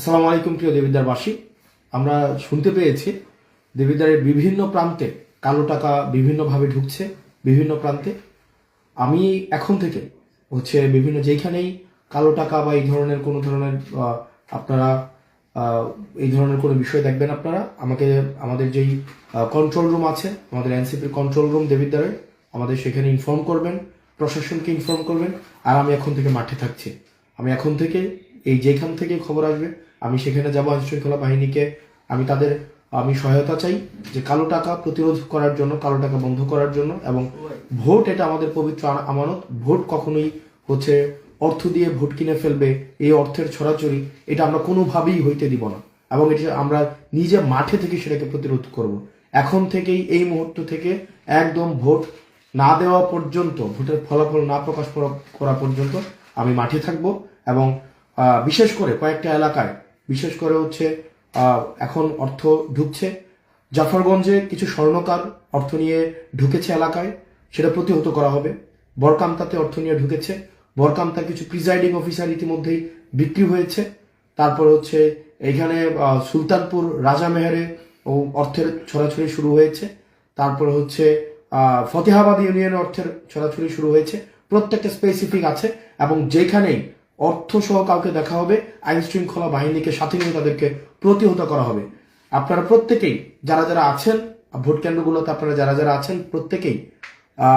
আসসালামু আলাইকুম, প্রিয় দেবিদ্বারবাসী। আমরা শুনতে পেয়েছি দেবিদ্বারের বিভিন্ন প্রান্তে কালো টাকা বিভিন্নভাবে ঢুকছে, বিভিন্ন প্রান্তে। আমি এখন থেকে হচ্ছে বিভিন্ন যেখানেই কালো টাকা বা এই ধরনের কোনো ধরনের আপনারা এই ধরনের কোনো বিষয় দেখবেন আপনারা, আমাকে, আমাদের যেই কন্ট্রোল রুম আছে, আমাদের এনসিপির কন্ট্রোল রুম দেবিদ্বারে আমাদের সেখানে ইনফর্ম করবেন, প্রশাসনকে ইনফর্ম করবেন, আর আমি এখন থেকে মাঠে থাকছি। আমি এখন থেকে এই যেখান থেকে খবর আসবে আমি সেখানে যাব আইন শৃঙ্খলা বাহিনীকে। আমি তাদের, আমি সহায়তা চাই যে কালো টাকা প্রতিরোধ করার জন্য, কালো টাকা বন্ধ করার জন্য এবং ভোট এটা আমাদের পবিত্র আমানত। ভোট কখনোই হচ্ছে অর্থ দিয়ে ভোট কিনে ফেলবে, এই অর্থের ছড়াছড়ি, এটা আমরা কোনোভাবেই হইতে দিব না। এবং এটা আমরা নিজে মাঠে থেকে সেটাকে প্রতিরোধ করব। এখন থেকেই এই মুহূর্ত থেকে একদম ভোট না দেওয়া পর্যন্ত, ভোটের ফলাফল না প্রকাশ করা- পর্যন্ত আমি মাঠে থাকব এবং বিশেষ করে কয়েকটা এলাকায় বিশেষ করে হচ্ছে এখন অর্থ ঢুকছে। জাফরগঞ্জে কিছু স্বর্ণকার অর্থ নিয়ে ঢুকেছে এলাকায়, সেটা প্রতিহত করা হবে। বরকামতাতে অর্থ নিয়ে ঢুকেছে। বরকামতা কিছু প্রিজাইডিং অফিসার ইতিমধ্যেই বিক্রি হয়েছে। তারপর হচ্ছে, এখানে সুলতানপুর রাজামেহেরে ও অর্থের ছড়াছড়ি শুরু হয়েছে। তারপর হচ্ছে ফতেহাবাদ ইউনিয়নে অর্থের ছড়াছড়ি শুরু হয়েছে। প্রত্যেকটা স্পেসিফিক আছে এবং যেখানেই অর্থ সহ কাউকে দেখা হবে আইন শৃঙ্খলা বাহিনীকে সাথে নিয়ে তাদেরকে প্রতিহত করা হবে। আপনারা প্রত্যেকেই যারা যারা আছেন ভোট কেন্দ্রগুলোতে আপনারা যারা যারা আছেন, প্রত্যেকেই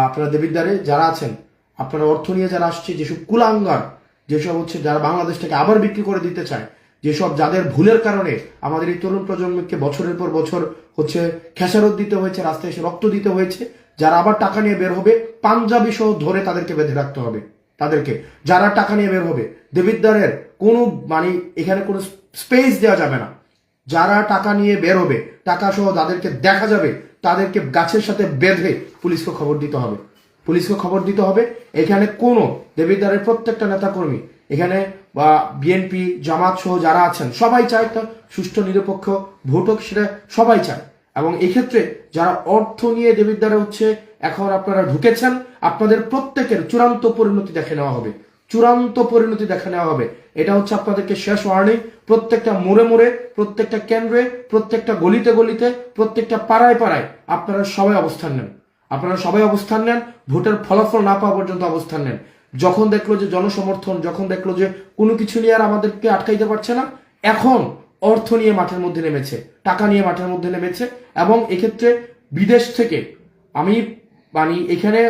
আপনারা দেবিদ্বারে যারা আছেন, আপনারা অর্থ নিয়ে যারা আসছে, যেসব কুলাঙ্গার, যেসব হচ্ছে যারা বাংলাদেশটাকে আবার বিক্রি করে দিতে চায়, যেসব যাদের ভুলের কারণে আমাদের এই তরুণ প্রজন্মকে বছরের পর বছর হচ্ছে খেসারত দিতে হয়েছে, রাস্তায় এসে রক্ত দিতে হয়েছে, যারা আবার টাকা নিয়ে বের হবে পাঞ্জাবি সহ ধরে তাদেরকে বেঁধে রাখতে হবে। তাদেরকে। যারা টাকা নিয়ে বের হবে, দেবিদ্বারের কোনো মানে এখানে কোনো স্পেস দেওয়া যাবে না। যারা টাকা নিয়ে বের হবে, টাকা সহ যাদেরকে দেখা যাবে, তাদেরকে গাছের সাথে বেঁধে পুলিশকে খবর দিতে হবে। পুলিশকে খবর দিতে হবে, এখানে কোনো, দেবিদ্বারের প্রত্যেকটা নেতাকর্মী, এখানে, বা বিএনপি, জামাত সহ যারা আছেন, সবাই চায় একটা সুষ্ঠু, নিরপেক্ষ ভোট হোক, সেটা সবাই চায়। এবং এক্ষেত্রে যারা অর্থ নিয়ে দেবিদ্বারে হচ্ছে এখন আপনারা ঢুকেছেন, আপনাদের প্রত্যেকের চূড়ান্ত পরিণতি দেখে নেওয়া হবে। চূড়ান্ত পরিণতি দেখে নেওয়া হবে। এটা হচ্ছে আপনাদেরকে শেষ ওয়ার্নিং প্রত্যেকটা মোড়ে মোড়ে, প্রত্যেকটা কেন্দ্রে, প্রত্যেকটা গলিতে গলিতে, প্রত্যেকটা পাড়ায় পাড়ায় আপনারা সবাই অবস্থান নেন। আপনারা সবাই অবস্থান নেন, ভোটের ফলাফল না পাওয়া পর্যন্ত অবস্থান নেন। যখন দেখল যে জনসমর্থন, যখন দেখল যে কোনো কিছু নিয়ে আর আমাদেরকে আটকাইতে পারছে না, এখন অর্থ নিয়ে মাঠের মধ্যে নেমেছে, টাকা নিয়ে মাঠের মধ্যে নেমেছে, এবং এক্ষেত্রে বিদেশ থেকে আমি মানে এখানে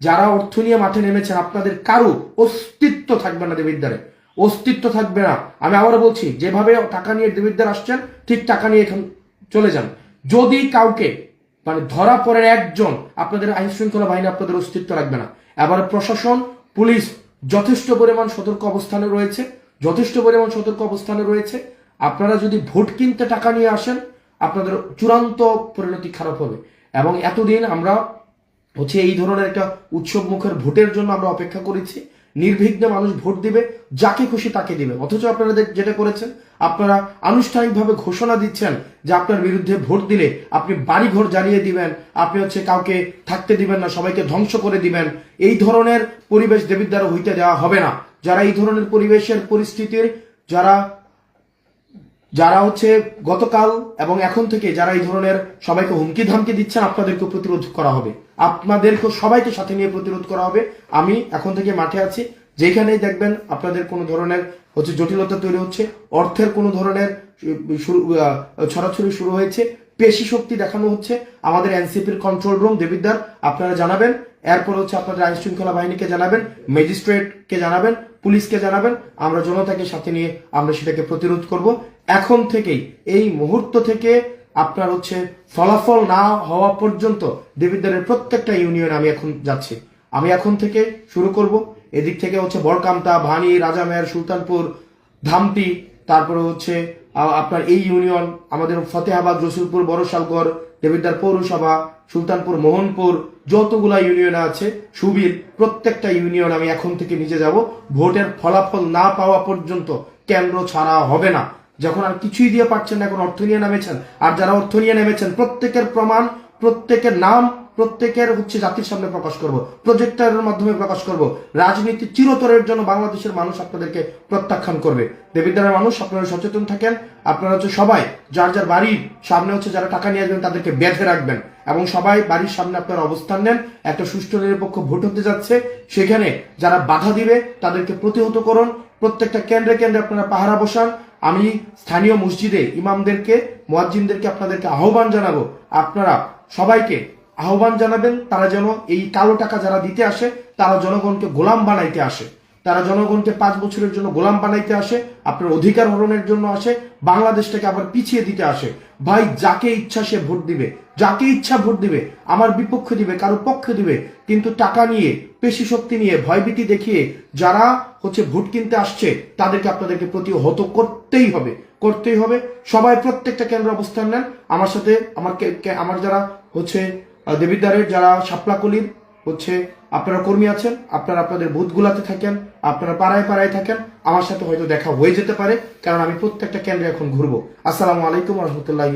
যারা অর্থ নিয়ে মাঠে নেমেছেন, আপনাদের কারও অস্তিত্ব থাকবে না দেবিদ্বারে অস্তিত্ব থাকবে না। আমি আবারও বলছি, যেভাবে টাকা নিয়ে দেবিদ্বার আসছেন, ঠিক টাকা নিয়ে এখন চলে যান। যদি কাউকে মানে ধরা পড়ে একজন, আপনাদের আইন শৃঙ্খলা বাহিনী আপনাদের অস্তিত্ব রাখবে না। এবার প্রশাসন, পুলিশ যথেষ্ট পরিমাণ সতর্ক অবস্থানে রয়েছে, যথেষ্ট পরিমাণ সতর্ক অবস্থানে রয়েছে। আপনারা যদি ভোট কিনতে টাকা নিয়ে আসেন, আপনাদের চূড়ান্ত পরিণতি খারাপ হবে। এবং এতদিন আমরা হচ্ছে এই ধরনের একটা উৎসব মুখের ভোটের জন্য আমরা অপেক্ষা করেছি। নির্বিঘ্নে মানুষ ভোট দিবে, যাকে খুশি তাকে দিবে। অথচ আপনারা যেটা করেছেন, আপনারা আনুষ্ঠানিকভাবে ঘোষণা দিচ্ছেন যে আপনার বিরুদ্ধে ভোট দিলে আপনি বাড়িঘর জ্বালিয়ে দিবেন, আপনি হচ্ছে কাউকে থাকতে দিবেন না, সবাইকে ধ্বংস করে দিবেন। এই ধরনের পরিবেশ দেবীর দ্বারা হইতে দেওয়া হবে না। যারা এই ধরনের পরিবেশের পরিস্থিতির, যারা যারা হচ্ছে গতকাল এবং এখন থেকে যারা এই ধরনের সবাইকে হুমকি ধামকি দিচ্ছেন আপনাদেরকে প্রতিরোধ করা হবে। আপনাদেরকে সবাইকে সাথে নিয়ে প্রতিরোধ করা হবে। আমি এখন থেকে মাঠে আছি। যেখানেই দেখবেন আপনাদের কোনো ধরনের হচ্ছে জটিলতা তৈরি হচ্ছে, অর্থের কোনো ধরনের ছড়াছড়ি শুরু হয়েছে, পেশি শক্তি দেখানো হচ্ছে। আমাদের এনসিপির কন্ট্রোল রুম দেবিদ্দার আপনারা জানাবেন। এরপর হচ্ছে আপনাদের আইন শৃঙ্খলা বাহিনীকে জানাবেন ম্যাজিস্ট্রেটকে জানাবেন, পুলিশকে জানাবেন। আমরা জনতাকে সাথে নিয়ে আমরা সেটাকে প্রতিরোধ করব। এখন থেকেই, এই মুহূর্ত থেকে আপনার হচ্ছে ফলাফল না হওয়া পর্যন্ত দেবিদ্দারের প্রত্যেকটা ইউনিয়ন আমি এখন যাচ্ছি। আমি এখন থেকে শুরু করব। এদিক থেকে হচ্ছে বরকামতা ভানি রাজামেয়ার সুলতানপুর ধামতি তারপরে হচ্ছে আপনার এই ইউনিয়ন, আমাদের ফতেহাবাদ, রসুলপুর, বড়শালগড় দেবিদ্দার পৌরসভা, সুলতানপুর, মোহনপুর, যতগুলা ইউনিয়ন আছে সুবিল প্রত্যেকটা ইউনিয়ন আমি এখন থেকে নিজে যাব। ভোটের ফলাফল না পাওয়া পর্যন্ত কেন্দ্র ছাড়া হবে না। যখন আর কিছুই দিয়ে পাচ্ছেন না, এখন অর্থ নিয়ে নেমেছেন। আর যারা অর্থ নিয়ে নেমেছেন, প্রত্যেকের প্রমাণ, প্রত্যেকের নাম, প্রত্যেকের হচ্ছে জাতির সামনে প্রকাশ করব প্রজেক্টরের মাধ্যমে প্রকাশ করব। রাজনীতি চিরতরের জন্য বাংলাদেশের মানুষ আপনাদেরকে প্রত্যাখ্যান করবে। দেবিদ্বারের মানুষ, আপনারা সচেতন থাকেন। আপনারা হচ্ছে সবাই, যার যার বাড়ির সামনে হচ্ছে যারা টাকা নিয়ে আসবেন, তাদেরকে বেঁধে রাখবেন। এবং সবাই বাড়ির সামনে আপনারা অবস্থান নেন। একটা সুষ্ঠু নিরপেক্ষ ভোট হতে যাচ্ছে। সেখানে যারা বাধা দিবে, তাদেরকে প্রতিহত করুন। প্রত্যেকটা কেন্দ্রে কেন্দ্রে আপনারা পাহারা বসান। আমি স্থানীয় মসজিদে ইমামদেরকে, মোয়াজ্জিনদেরকে আপনাদেরকে আহ্বান জানাব। আপনারা সবাইকে আহ্বান জানাবেন, তারা যেন এই কালো টাকা যারা দিতে আসে, তারা জনগণকে গোলাম বানাইতে আসে। তারা জনগণকে পাঁচ বছরের জন্য গোলাম বানাইতে আসে, আপনার অধিকার হরণের জন্য আসে, বাংলাদেশটাকে আবার পিছিয়ে দিতে আসে। ভাই, যাকে ইচ্ছা সে ভোট দিবে। যাকে ইচ্ছা ভোট দিবে, আমার বিপক্ষে দিবে, কারও পক্ষে দিবে। কিন্তু টাকা নিয়ে, পেশি শক্তি নিয়ে, ভয়ভীতি দেখিয়ে, যারা হচ্ছে ভোট কিনতে আসছে, তাদেরকে আপনাদেরকে প্রতিহত করতেই হবে। করতেই হবে। সবাই প্রত্যেকটা কেন্দ্রে অবস্থান নেন। আমার সাথে, আমার আমার যারা হচ্ছে দেবিদ্বারের যারা শাপলাকলির হচ্ছে আপনারা কর্মী আছেন, আপনারা আপনাদের বুথগুলাতে থাকেন, আপনারা পাড়ায় পাড়ায় থাকেন, আমার সাথে হয়তো দেখা হয়ে যেতে পারে, কারণ আমি প্রত্যেকটা কেন্দ্রে এখন ঘুরবো। আসসালামু আলাইকুম রহমতুল্লাহ